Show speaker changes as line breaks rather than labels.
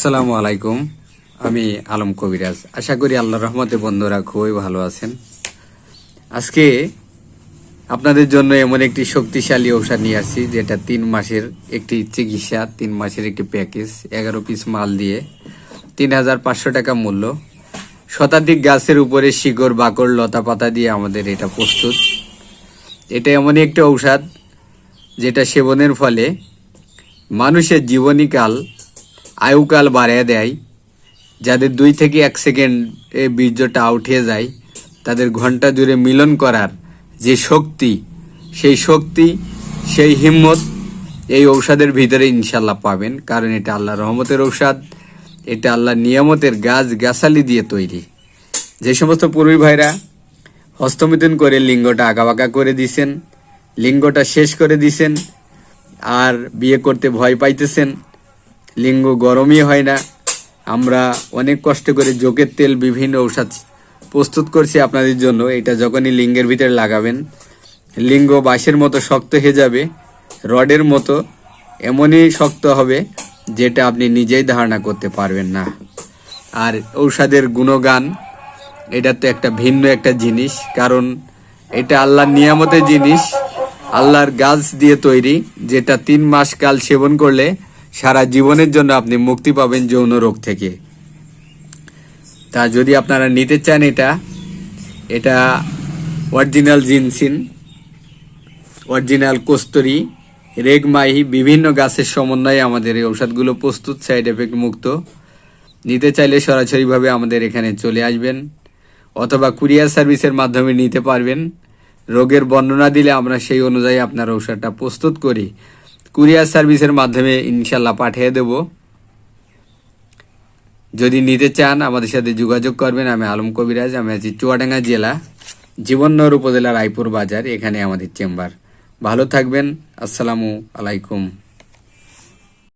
আসসালামু আলাইকুম। আমি আলম কবিরাজ। আশা করি আল্লাহ রহমতে বন্ধুরা খুবই ভালো আছেন। আজকে আপনাদের জন্য এমন একটি শক্তিশালী ঔষধ নিয়ে আসছি, যেটা তিন মাসের একটি চিকিৎসা, তিন মাসের একটি প্যাকেজ, এগারো পিস মাল দিয়ে, তিন হাজার পাঁচশো টাকা মূল্য। শতাধিক গাছের উপরে শিকড়, বাকড়, লতা পাতা দিয়ে আমাদের এটা প্রস্তুত। এটা এমনই একটি ঔষধ, যেটা সেবনের ফলে মানুষের জীবনীকাল আয়ুকাল বাড়িয়ে দেয়। যাদের দুই থেকে এক সেকেন্ড এ বীর্যটা হয়ে যায়, তাদের ঘণ্টা জুড়ে মিলন করার যে শক্তি, সেই শক্তি, সেই হিম্মত, এই ঔষধের ভিতরে ইনশাল্লাহ পাবেন। কারণ এটা আল্লাহ রহমতের ঔষধ, এটা আল্লাহ নিয়ামতের গাছ, গাছালি দিয়ে তৈরি। যে সমস্ত পূর্বী ভাইরা হস্তমিথুন করে লিঙ্গটা আঁকাবাঁকা করে দিছেন, লিঙ্গটা শেষ করে দিছেন, আর বিয়ে করতে ভয় পাইতেছেন লিঙ্গ গরমই হয় না। আমরা অনেক কষ্ট করে জোকের তেল বিভিন্ন ঔষধ প্রস্তুত করছি আপনাদের জন্য। এটা যখনই লিঙ্গের ভিতরে লাগাবেন, লিঙ্গ বাঁশের মতো শক্ত হয়ে যাবে, রডের মতো এমনই শক্ত হবে যেটা আপনি নিজেই ধারণা করতে পারবেন না। আর ঔষধের গুণগান, এটা তো একটা ভিন্ন একটা জিনিস, কারণ এটা আল্লাহর নিয়ামতের জিনিস, আল্লাহর গাছ দিয়ে তৈরি, যেটা তিন মাস কাল সেবন করলে সারা জীবনের জন্য আপনি মুক্তি পাবেন যৌন রোগ থেকে। তা যদি আপনারা নিতে চান এটা এটা অরিজিনাল জিনসিন, অরিজিনাল কস্তুরি, রেগমাহি, বিভিন্ন গাছের সমন্বয়ে আমাদের এই ঔষধগুলো প্রস্তুত, সাইড এফেক্ট মুক্ত। নিতে চাইলে সরাসরিভাবে আমাদের এখানে চলে আসবেন, অথবা কুরিয়ার সার্ভিসের মাধ্যমে নিতে পারবেন। রোগের বর্ণনা দিলে আমরা সেই অনুযায়ী আপনার ঔষধটা প্রস্তুত করি। কুরিয়ার সার্ভিসের মাধ্যমে ইনশাল্লাহ পাঠিয়ে দেব। যদি নিতে চান, আমাদের সাথে যোগাযোগ করবেন। আমি আলম কবিরাজ, আমি আছি চুয়াডাঙ্গা জেলা, জীবননগর উপজেলার রায়পুর বাজার, এখানে আমাদের চেম্বার। ভালো থাকবেন। আসসালামু আলাইকুম।